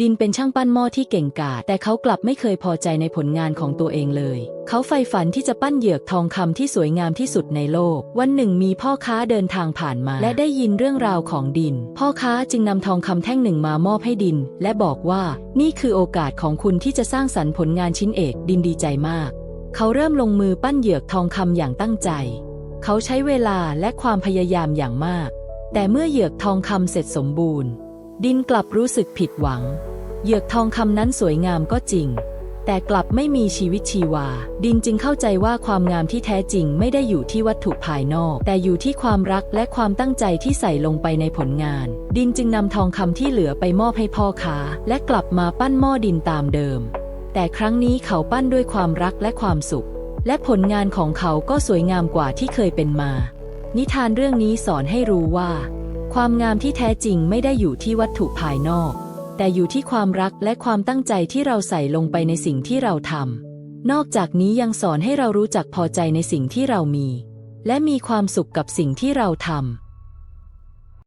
ดินเป็นช่างปั้นหม้อที่เก่งกาจแต่เขากลับไม่เคยพอใจในผลงานของตัวเองเลย เขาใฝ่ฝันที่จะปั้นเหยือกทองคำที่สวยงามที่สุดในโลก วันหนึ่งมีพ่อค้าเดินทางผ่านมา และได้ยินเรื่องราวของดิน พ่อค้าจึงนำทองคำแท่งหนึ่งมามอบให้ดิน และบอกว่านี่คือโอกาสของคุณที่จะสร้างสรรค์ผลงานชิ้นเอกดินดีใจมาก เขาเริ่มลงมือปั้นเหยือกทองคำอย่างตั้งใจ เขาใช้เวลาและความพยายามอย่างมาก แต่เมื่อเหยือกทองคำเสร็จสมบูรณ์ ดินกลับรู้สึกผิดหวัง เหยือกทองคำนั้นสวยงามก็จริง แต่กลับไม่มีชีวิตชีวา ดินจึงเข้าใจว่าความงามที่แท้จริงไม่ได้อยู่ที่วัตถุภายนอก แต่อยู่ที่ความรักและความตั้งใจที่ใส่ลงไปในผลงาน ดินจึงนำทองคำที่เหลือไปมอบให้พ่อค้า และกลับมาปั้นหม้อดินตามเดิม แต่ครั้งนี้เขาปั้นด้วยความรักและความสุข และผลงานของเขาก็สวยงามกว่าที่เคยเป็นมา นิทานเรื่องนี้สอนให้รู้ว่า ความงามที่แท้จริงไม่ได้อยู่ที่วัตถุภายนอก แต่อยู่ที่ความรักและความตั้งใจที่เราใส่ลงไปในสิ่งที่เราทำนอกจากนี้ยังสอนให้เรารู้จักพอใจในสิ่งที่เรามี และมีความสุขกับสิ่งที่เราทำ